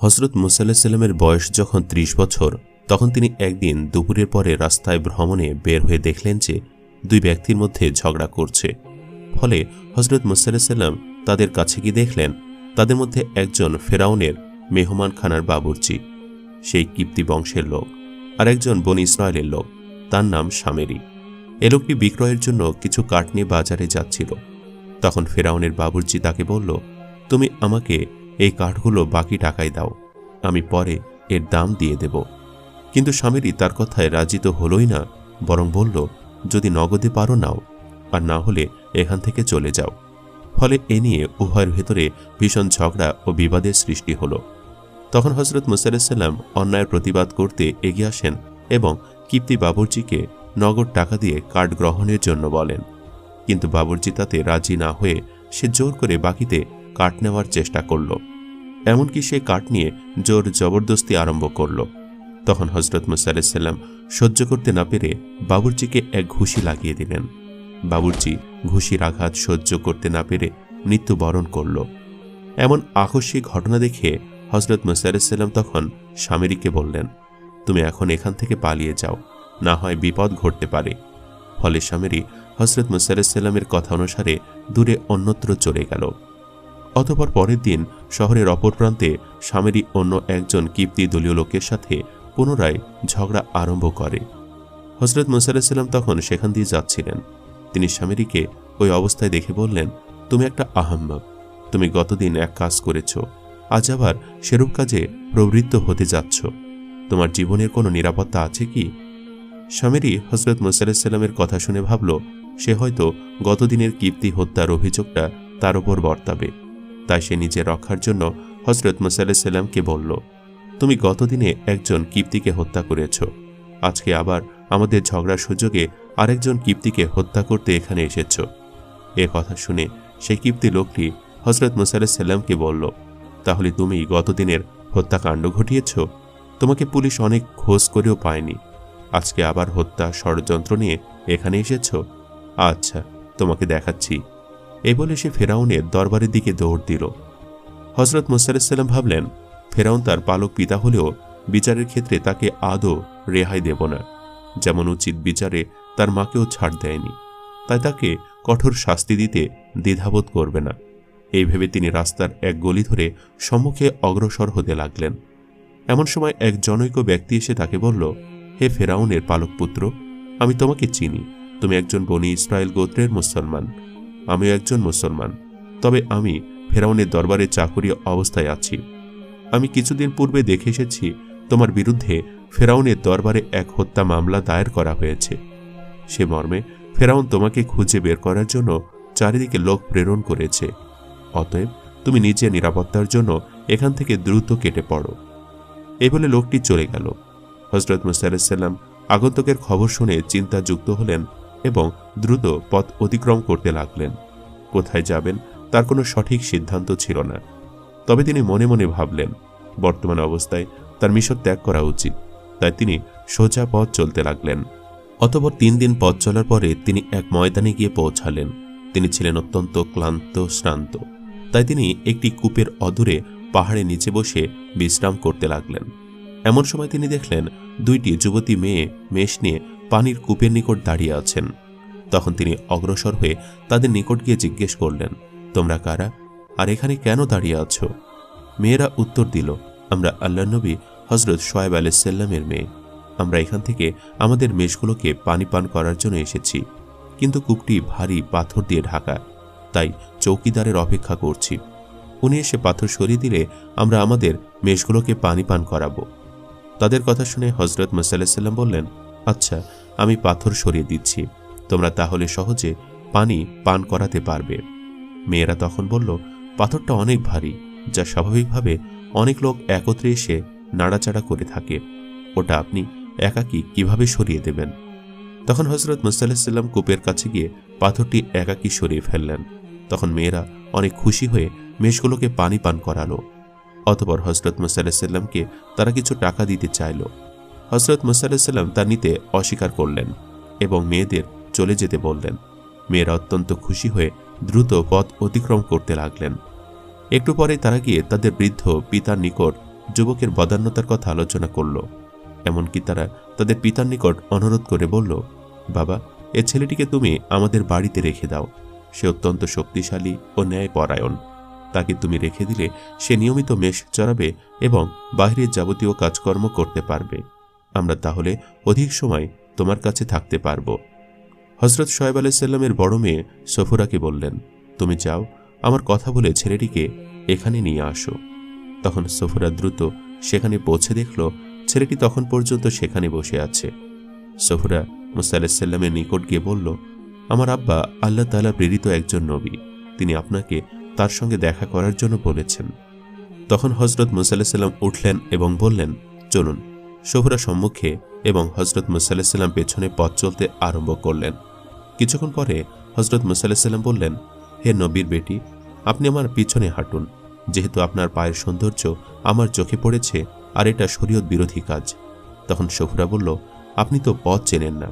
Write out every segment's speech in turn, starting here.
হজরত মুসাল্লাহামের বয়স যখন ত্রিশ বছর, তখন তিনি একদিন দুপুরের পরে রাস্তায় ভ্রমণে বের হয়ে দেখলেন যে দুই ব্যক্তির মধ্যে ঝগড়া করছে। ফলে হজরত মুসাল্লাম তাদের কাছে গিয়ে দেখলেন, তাদের মধ্যে একজন ফেরাউনের মেহমান খানার বাবুর্চি, সেই কিপ্তি বংশের লোক, আর একজন বন ইসরায়েলের লোক, তার নাম সামেরি। এ লোকটি বিক্রয়ের জন্য কিছু কাঠ নিয়ে বাজারে যাচ্ছিল। তখন ফেরাউনের বাবুর্চি তাকে বলল, তুমি আমাকে এই কাঠগুলো বাকি টাকায় দাও, আমি পরে এর দাম দিয়ে দেব। কিন্তু স্বামীরই তার কথায় রাজি তো হলই না, বরং বলল, যদি নগদে পারো নাও, আর না হলে এখান থেকে চলে যাও। ফলে এ নিয়ে উভয়ের ভেতরে ভীষণ ঝগড়া ও বিবাদের সৃষ্টি হল। তখন হজরত মুসাল্লাম অন্যায়ের প্রতিবাদ করতে এগিয়ে আসেন এবং কিপ্তি বাবুর্চিকে নগদ টাকা দিয়ে কার্ড গ্রহণের জন্য বলেন। কিন্তু বাবুর্চি তাতে রাজি না হয়ে সে জোর করে বাকিতে কাঠ নেওয়ার চেষ্টা করল। এমনকি সে কাঠ নিয়ে জোর জবরদস্তি আরম্ভ করল। তখন হজরত মুসাল্লাম সহ্য করতে না পেরে বাবুর্চিকে এক ঘুষি লাগিয়ে দিলেন। বাবুর্চি ঘুষির আঘাত সহ্য করতে না পেরে মৃত্যুবরণ করল। এমন আকস্মিক ঘটনা দেখে হজরত মুসাল্লাম তখন স্বামীরিকে বললেন, তুমি এখন এখান থেকে পালিয়ে যাও, না হয় বিপদ ঘটতে পারে। ফলে স্বামীরি হজরত মুসাল্লামের কথা অনুসারে দূরে অন্যত্র চলে গেল। অতপর পরের দিন শহরের অপর প্রান্তে স্বামীরই অন্য একজন কিপ্তি দলীয় লোকের সাথে পুনরায় ঝগড়া আরম্ভ করে। হজরত মুসাল্লাম তখন সেখান দিয়ে যাচ্ছিলেন। তিনি স্বামীরিকে ওই অবস্থায় দেখে বললেন, তুমি একটা আহম্মক। তুমি গতদিন এক কাজ করেছ। আজ আবার সেরূপ কাজে প্রবৃত্ত হতে যাচ্ছ। তোমার জীবনের কোনো নিরাপত্তা আছে কি? স্বামীরই হজরত মুসাল্লামের কথা শুনে ভাবল, সে হয়তো গতদিনের কীর্তি হত্যার অভিযোগটা তার ওপর বর্তাবে। তাই সে নিজের রক্ষার জন্য হজরত মুসাল্লামকে বলল, তুমি গতদিনে একজন কীর্তিকে হত্যা করেছ। আজকে আবার আমাদের ঝগড়ার সুযোগে আরেকজন কীর্তিকে হত্যা করতে এখানে এসেছ। এ কথা শুনে সেই কীর্তি লোকটি হজরত মুসাল্লামকে বলল, তাহলে তুমি গতদিনের হত্যাকাণ্ড ঘটিয়েছ? তোমাকে পুলিশ অনেক খোঁজ করেও পায়নি। আজকে আবার হত্যা ষড়যন্ত্র নিয়ে এখানে এসেছ? আচ্ছা তোমাকে দেখাচ্ছি। এ বলে সে ফেরাউনের দরবারের দিকে দৌড় দিল। হজরত মুসাল্লাম ভাবলেন, ফেরাউন তার পালক পিতা হলেও বিচারের ক্ষেত্রে তাকে আদৌ রেহাই দেব না। যেমন উচিত বিচারে তার মাকেও ছাড় দেয়নি। তাই তাকে কঠোর শাস্তি দিতে দ্বিধাবোধ করবে না। এই ভেবে তিনি রাস্তার এক গলি ধরে সম্মুখে অগ্রসর হতে লাগলেন। এমন সময় এক জনৈক ব্যক্তি এসে তাকে বলল, হে ফেরাউনের পালক পুত্র, আমি তোমাকে চিনি। তুমি একজন বনি ইসরায়েল গোত্রের মুসলমান। আমিও একজন মুসলমান। তবে আমি ফেরাউনের দরবারে চাকুরি অবস্থায় আছি। আমি কিছুদিন পূর্বে দেখে এসেছি তোমার বিরুদ্ধে ফেরাউনের দরবারে এক হত্যা মামলা দায়ের করা হয়েছে। সে মর্মে ফেরাউন তোমাকে খুঁজে বের করার জন্য চারিদিকে লোক প্রেরণ করেছে। অতএব তুমি নিজের নিরাপত্তার জন্য এখান থেকে দ্রুত কেটে পড়ো। এ বলে লোকটি চলে গেল। হজরত মুসাল্লাম আগন্তকের খবর শুনে চিন্তা যুক্ত হলেন এবং দ্রুত পথ অতিক্রম করতে লাগলেন। কোথায় যাবেন তার কোনো সঠিক সিদ্ধান্ত ছিল না। তবে তিনি মনে মনে ভাবলেন, বর্তমান অবস্থায় তার মিশর ত্যাগ করা উচিত। তাই তিনি সোজা পথ চলতে লাগলেন। অতপর তিন দিন পথ চলার পরে তিনি এক ময়দানে গিয়ে পৌঁছালেন। তিনি ছিলেন অত্যন্ত ক্লান্ত, শ্রান্ত। তাই তিনি একটি কূপের অদূরে পাহাড়ে নিচে বসে বিশ্রাম করতে লাগলেন। এমন সময় তিনি দেখলেন দুইটি যুবতী মেয়ে, মেষ নিয়ে পানির কূপের নিকট দাঁড়িয়ে আছেন। তখন তিনি অগ্রসর হয়ে তাদের নিকট গিয়ে জিজ্ঞেস করলেন, তোমরা কারা? আর এখানে কেন দাঁড়িয়ে আছো? মেয়েরা উত্তর দিল, আমরা আল্লাহ নবী হজরত সোয়েব আলাইসাল্লামের মেয়ে। আমরা এখান থেকে আমাদের মেষগুলোকে পানি পান করার জন্য এসেছি। কিন্তু কূপটি ভারী পাথর দিয়ে ঢাকা। তাই চৌকিদারের অপেক্ষা করছি। উনি এসে পাথর সরিয়ে দিলে আমরা আমাদের মেষগুলোকে পানি পান করাবো। তাদের কথা শুনে হজরত মুসাল্লাম বললেন আচ্ছা আমি পাথর সরিয়ে দিচ্ছি। তোমরা তাহলে সহজে পানি পান করাতে পারবে। মেয়েরা তখন বলল, পাথরটা অনেক ভারী, যা স্বাভাবিকভাবে অনেক লোক একত্রে এসে নাড়াচাড়া করে থাকে। ওটা আপনি একাকি কীভাবে সরিয়ে দেবেন? তখন হজরত মুসাল্লাম কূপের কাছে গিয়ে পাথরটি একাকি সরিয়ে ফেললেন। তখন মেয়েরা অনেক খুশি হয়ে মেষগুলোকে পানি পান করালো। অতপর হজরত মুসাল্লামকে তারা কিছু টাকা দিতে চাইল। হজরত মুসাল্লাম তা নিতে অস্বীকার করলেন এবং মেয়েদের চলে যেতে বললেন। মেয়েরা অত্যন্ত খুশি হয়ে দ্রুত পথ অতিক্রম করতে লাগলেন। একটু পরে তারা গিয়ে তাদের বৃদ্ধ পিতার নিকট যুবকের বদান্যতার কথা আলোচনা করল। এমনকি তারা তাদের পিতার নিকট অনুরোধ করে বলল, বাবা, এ ছেলেটিকে তুমি আমাদের বাড়িতে রেখে দাও। সে অত্যন্ত শক্তিশালী ও ন্যায়পরায়ণ। তাকে তুমি রেখে দিলে সে নিয়মিত মেষ চড়াবে এবং বাহিরের যাবতীয় কাজকর্ম করতে পারবে। আমরা তাহলে অধিক সময় তোমার কাছে থাকতে পারব। হজরত সোয়েব আলাইসাল্লামের বড় মেয়ে সফুরাকে বললেন, তুমি যাও, আমার কথা বলে ছেলেটিকে এখানে নিয়ে আসো। তখন সফুরা দ্রুত সেখানে পৌঁছে দেখল, ছেলেটি তখন পর্যন্ত সেখানে বসে আছে। সফুরা মুসা আলাহিসাল্লামের নিকট গিয়ে বলল, আমার আব্বা আল্লাহ তালা প্রেরিত একজন নবী। তিনি আপনাকে তার সঙ্গে দেখা করার জন্য বলেছেন। তখন হজরত মুসাল্লাম উঠলেন এবং বললেন, চলুন সফুরা সম্মুখে এবং হজরত মুসাল্লাম পেছনে পথ চলতে আরম্ভ করলেন। কিছুক্ষণ পরে হজরত মুসাল্লাম বললেন, হে নবীর বেটি, আপনি আমার পিছনে হাঁটুন। যেহেতু আপনার পায়ের সৌন্দর্য আমার চোখে পড়েছে আর এটা শরীয়ত বিরোধী কাজ। তখন সফুরা বলল, আপনি তো পথ চেনেন না।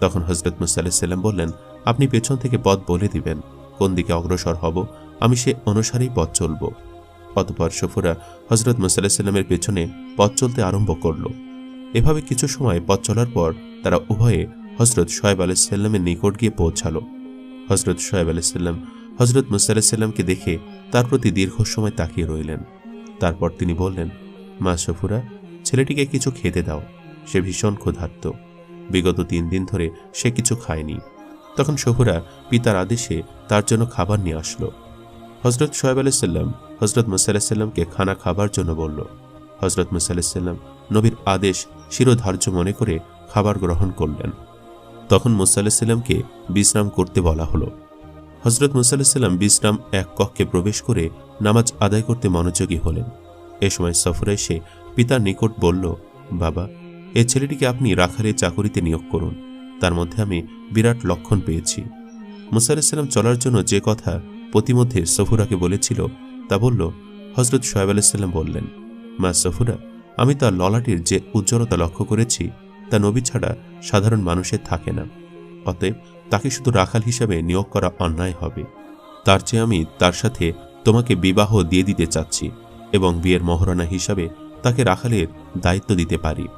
তখন হজরত মুসাল্লাম বললেন, আপনি পেছন থেকে পথ বলে দিবেন। কোন দিকে অগ্রসর হব, আমি সে অনুসারেই পথ চলব। অতপর সফুরা হজরত মুসাল্লামের পেছনে পথ চলতে আরম্ভ করল। এভাবে কিছু সময় পথ চলার পর তারা উভয়ে হজরত সোয়েব আলাইসাল্লামের নিকট গিয়ে পৌঁছাল। হজরত সোয়েব আলাইসাল্লাম হজরত মুসাল্লামকে দেখে তার প্রতি দীর্ঘ সময় তাকিয়ে রইলেন। তারপর তিনি বললেন, মা সফুরা, ছেলেটিকে কিছু খেতে দাও, সে ভীষণ ক্ষুধার্ত। বিগত তিন দিন ধরে সে কিছু খায়নি তখন সফুরা পিতার আদেশে তার জন্য খাবার নিয়ে আসলো। হজরত সোয়েব আলাইসাল্লাম হজরত মুসাল্লামকে খানা খাবার জন্য বলল হজরত মুসাল্লাম নবীর আদেশ শিরোধার্য মনে করে খাবার গ্রহণ করলেন। তখন মুসাল্লামকে বিশ্রাম করতে বলা হলো। হজরত মুসাল্লাম বিশ্রাম এক কক্ষে প্রবেশ করে নামাজ আদায় করতে মনোযোগী হলেন। এ সময় সফরে এসে পিতার নিকট বলল, বাবা, এ ছেলেটিকে আপনি রাখালে চাকুরিতে নিয়োগ করুন। তার মধ্যে আমি বিরাট লক্ষণ পেয়েছি। মুসাল্লাম চলার জন্য যে কথা প্রতিমধ্যে সফুরাকে বলেছিল, তা বলল হজরত সোহেব আলাইসাল্লাম বললেন, মা সফুরা আমি তার ললাটির যে উজ্জ্বলতা লক্ষ্য করেছি, তা নবী ছাড়া সাধারণ মানুষের থাকে না। অতএব তাকে শুধু রাখাল হিসাবে নিয়োগ করা অন্যায় হবে। তার চেয়ে আমি তার সাথে তোমাকে বিবাহ দিয়ে দিতে চাচ্ছি এবং বিয়ের মহারণা হিসাবে তাকে রাখালের দায়িত্ব দিতে পারি।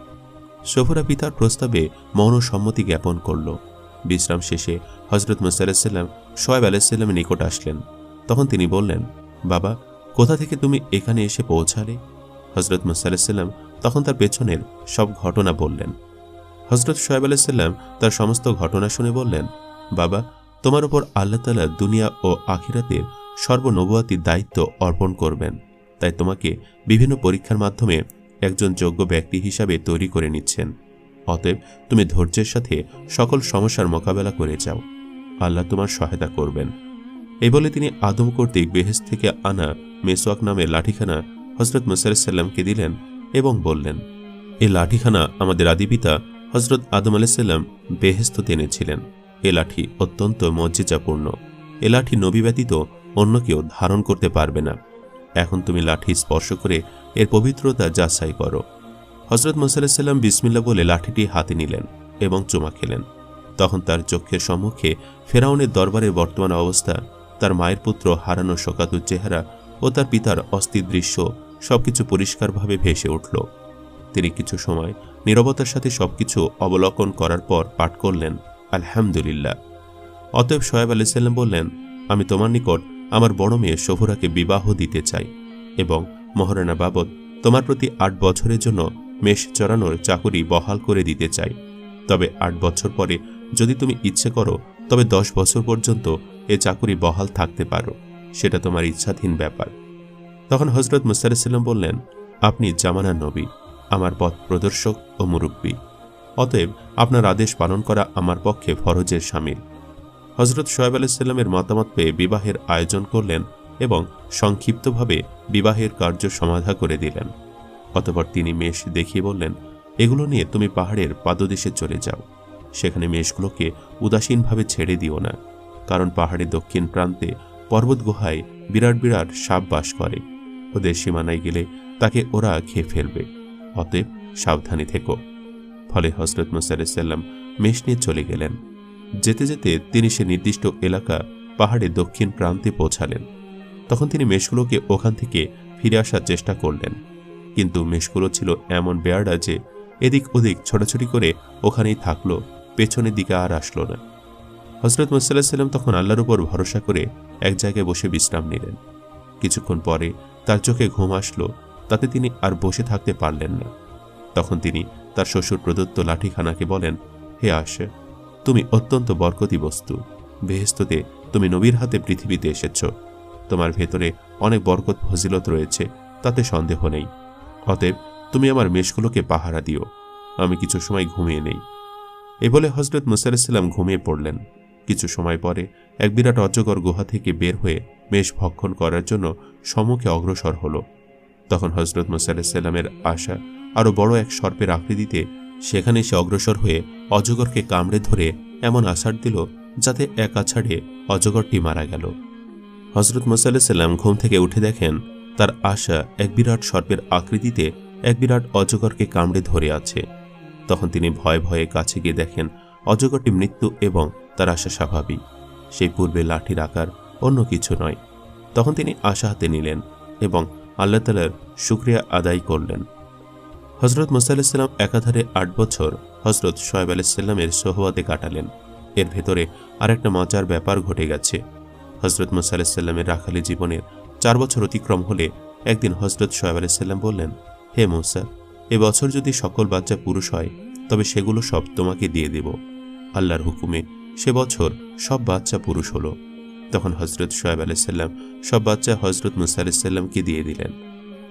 সফুরা পিতার প্রস্তাবে মৌন সম্মতি জ্ঞাপন করল। বিশ্রাম শেষে হজরত মুসাল্লাম সোয়েব আলাইসাল্লামের নিকট আসলেন। তখন তিনি বললেন, বাবা, কোথা থেকে তুমি এখানে এসে পৌঁছালে? হজরত মুসাল্লাম তখন তার পেছনের সব ঘটনা বললেন। হজরত সোয়েব আলাইসাল্লাম তার সমস্ত ঘটনা শুনে বললেন, বাবা, তোমার উপর আল্লাহ তালা দুনিয়া ও আখিরাতের সর্বনবুয়াতির দায়িত্ব অর্পণ করবেন। তাই তোমাকে বিভিন্ন পরীক্ষার মাধ্যমে একজন যোগ্য ব্যক্তি হিসাবে তৈরি করে নিচ্ছেন। অতএব তুমি ধৈর্যের সাথে সকল সমস্যার মোকাবেলা করে যাও। আল্লাহ তোমার সহায়তা করবেন। এই বলে তিনি আদম কর্তৃক বেহেস থেকে আনা মেসোয়াক নামে লাঠিখানা হজরত মুসাল্লামকে দিলেন এবং বললেন, এ লাঠিখানা আমাদের আদিপিতা হজরত আদম আলাইসাল্লাম বেহেস্ত এনেছিলেন। এ লাঠি অত্যন্ত মর্যাদাপূর্ণ। এ লাঠি নবী ব্যতীত অন্য কেউ ধারণ করতে পারবে না। এখন তুমি লাঠি স্পর্শ করে এর পবিত্রতা যাচাই করো। হজরত মুসাল্লাম বিসমিল্লা বলে লাঠিটি হাতে নিলেন এবং চুমা খেলেন। তখন তার চোখের সম্মুখে ফেরাউনের দরবারে বর্তমান অবস্থা, তার মায়ের পুত্র হারানো শোকাতুর চেহারা ও তার পিতার অস্থির দৃশ্য সবকিছু পরিষ্কারভাবে ভেসে উঠল। তিনি কিছু সময় নিরবতার সাথে সবকিছু অবলোকন করার পর পাঠ করলেন, আলহামদুলিল্লাহ। অতএব সোয়েব আলাইসাল্লাম বললেন, আমি তোমার নিকট আমার বড় মেয়ে শোভরাকে বিবাহ দিতে চাই এবং মহারানা বাবদ তোমার প্রতি আট বছরের জন্য মেষ চড়ানোর চাকুরি বহাল করে দিতে চাই। তবে আট বছর পরে যদি তুমি ইচ্ছে করো, তবে দশ বছর পর্যন্ত এ চাকুরি বহাল থাকতে পারো। সেটা তোমার ইচ্ছাধীন ব্যাপার। তখন হজরত মুস্তারাম বললেন, আপনি জামানার নবী, আমার পথ প্রদর্শক ও মুরব্বী। অতএব আপনার আদেশ পালন করা আমার পক্ষে ফরজের সামিল। হজরত সোয়েব আলাইসাল্লামের মতামত পেয়ে বিবাহের আয়োজন করলেন এবং সংক্ষিপ্তভাবে বিবাহের কার্য সমাধা করে দিলেন। অতপর তিনি মেষ দেখিয়ে বললেন, এগুলো নিয়ে তুমি পাহাড়ের পাদদেশে চলে যাও। সেখানে মেষগুলোকে উদাসীনভাবে ছেড়ে দিও না, কারণ পাহাড়ের দক্ষিণ প্রান্তে পর্বত গুহায় বিরাট বিরাট সাপ বাস করে। ওদের সীমানায় গেলে তাকে ওরা খেয়ে ফেলবে। অতএব সাবধানী থেকো। ফলে হজরত মুসাল্লাম মেষ নিয়ে চলে গেলেন। যেতে যেতে তিনি সে নির্দিষ্ট এলাকা পাহাড়ে দক্ষিণ প্রান্তে পৌঁছালেন। তখন তিনি মেষগুলোকে ওখান থেকে ফিরে আসার চেষ্টা করলেন। কিন্তু মেষগুলো ছিল এমন বেয়ারা যে এদিক ওদিক ছোটাছুটি করে ওখানেই থাকল, পেছনের দিকে আর আসলো না। হজরত মুসাল্লাহ সাল্লাম তখন আল্লাহর উপর ভরসা করে এক জায়গায় বসে বিশ্রাম নিলেন। কিছুক্ষণ পরে তার চোখে ঘুম আসলো, তাতে তিনি আর বসে থাকতে পারলেন না। তখন তিনি তার শ্বশুর প্রদত্ত লাঠিখানাকে বলেন, হে আশে তুমি অত্যন্ত বরকতি বস্তু। বেহেস্ততে তুমি নবীর হাতে পৃথিবীতে এসেছ। তোমার ভেতরে অনেক বরকত ফজিলত রয়েছে, তাতে সন্দেহ নেই। অতএব তুমি আমার মেষগুলোকে পাহারা দিও, আমি কিছু সময় ঘুমিয়ে নেই। এ বলে হজরত মুসাল্লাম ঘুমিয়ে পড়লেন। কিছু সময় পরে এক বিরাট অজগর গুহা থেকে বের হয়ে মেষ ভক্ষণ করার জন্য সম্মুখে অগ্রসর হল। তখন হজরত মুসাল্লামের আশা আরও বড় এক সর্পের আকৃতিতে সেখানে সে অগ্রসর হয়ে অজগরকে কামড়ে ধরে এমন আছাড় দিল যাতে এক আছাড়ে অজগরটি মারা গেল। হজরত মুসাল্লাম ঘুম থেকে উঠে দেখেন তার আশা এক বিরাট সর্পের আকৃতিতে এক বিরাট অজগরকে কামড়ে ধরে আছে। তখন তিনি ভয়ে ভয়ে কাছে গিয়ে দেখেন অজগরটি মৃত্যু এবং তার আশা স্বাভাবিক। সেই পূর্বে লাঠির আকার অন্য কিছু নয়। তখন তিনি আশা হাতে নিলেন এবং আল্লাহ তালার শুক্রিয়া আদায় করলেন। হজরত মুসাল্লাম একাধারে আট বছর হজরত সোয়েব আলাইসাল্লামের সোহবাতে কাটালেন। এর ভেতরে আরেকটা মজার ব্যাপার ঘটে গেছে। হজরত মুসাল্লামের রাখালি জীবনের চার বছর অতিক্রম হলে একদিন হজরত সোয়েব আলাইসাল্লাম বললেন, হে মুসা, এ বছর যদি সকল বাচ্চা পুরুষ হয়, তবে সেগুলো সব তোমাকে দিয়ে দেব। আল্লাহর হুকুমে সে বছর সব বাচ্চা পুরুষ হলো। তখন হজরত সোয়েব আলাইসাল্লাম সব বাচ্চা হজরত মুসা আলাইসাল্লামকে দিয়ে দিলেন।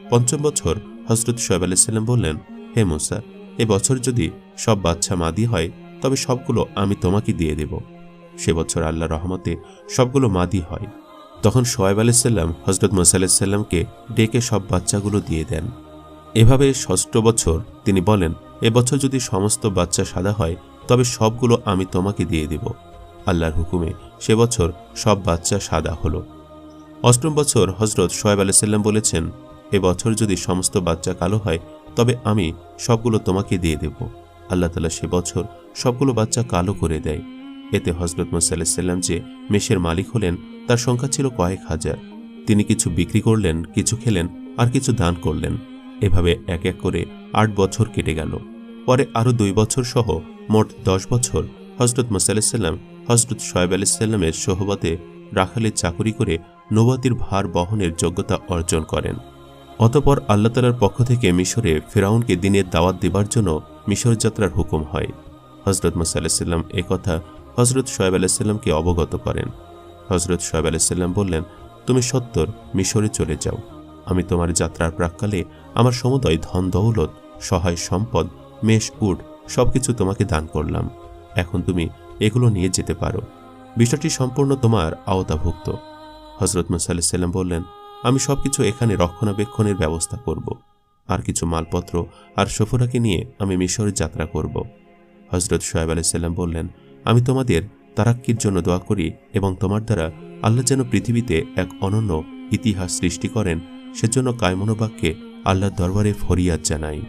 পঞ্চম বছর হজরত সোয়েব আলাইসাল্লাম বললেন, হে মুসা, এ বছর যদি সব বাচ্চা মাদি হয়, তবে সবগুলো আমি তোমাকে দিয়ে দেব। সে বছর আল্লাহ রহমতে সবগুলো মাদি হয়। তখন সোয়েব আলাইসাল্লাম হজরত মুসা আলাইসাল্লামকে ডেকে সব বাচ্চাগুলো দিয়ে দেন। এভাবে ষষ্ঠ বছর তিনি বলেন এবছর যদি সমস্ত বাচ্চা সাদা হয়, তবে সবগুলো আমি তোমাকে দিয়ে দেব। আল্লাহর হুকুমে সে বছর সব বাচ্চা সাদা হলো। অষ্টম বছর হজরত সোয়েব আলাইসাল্লাম বলেছেন, এ বছর যদি সমস্ত বাচ্চা কালো হয়, তবে আমি সবগুলো তোমাকে দিয়ে দেব। আল্লাহ তালা সে বছর সবগুলো বাচ্চা কালো করে দেয়। এতে হজরত মোসাল্লাম যে মেষের মালিক হলেন, তার সংখ্যা ছিল কয়েক হাজার। তিনি কিছু বিক্রি করলেন, কিছু খেলেন, আর কিছু দান করলেন। এভাবে এক এক করে আট বছর কেটে গেল। পরে আরও দুই বছর সহ মোট দশ বছর হজরত মোসাল্লাম হজরত সোয়েব আলাইসাল্লামের সোহবতে রাখালের চাকুরি করে নবাতির ভার বহনের যোগ্যতা অর্জন করেন। অতপর আল্লাহ তালার পক্ষ থেকে মিশরে ফেরাউনকে দিনের দাওয়াত দেবার জন্য মিশর যাত্রার হুকুম হয়। হজরত মুসা আলাহিসাল্লাম কথা হজরত সোয়েব আলাহিসাল্লামকে অবগত করেন। হজরত সোয়েব আলাহিসাল্লাম বললেন, তুমি সত্তর, মিশরে চলে যাও। আমি তোমার যাত্রার প্রাককালে আমার সমুদয় ধন, দৌলত, সহায় সম্পদ, মেষ উড সবকিছু তোমাকে দান করলাম। এখন তুমি এগুলো নিয়ে যেতে পারো। বিষয়টি সম্পূর্ণ তোমার আওতাভুক্ত। হজরত মুসা আলাহিসাল্লাম বললেন, আমি সবকিছু এখানে রক্ষণাবেক্ষণের ব্যবস্থা করব। আর কিছু মালপত্র আর সফরাকে নিয়ে আমি মিশরে যাত্রা করব। হজরত সোয়েব আলাইসাল্লাম বললেন, আমি তোমাদের তারাক্কির জন্য দোয়া করি এবং তোমার দ্বারা আল্লাহ যেন পৃথিবীতে এক অনন্য ইতিহাস সৃষ্টি করেন, সেজন্য কায়মনোবাক্যে আল্লাহর দরবারে ফরিয়াদ জানাই।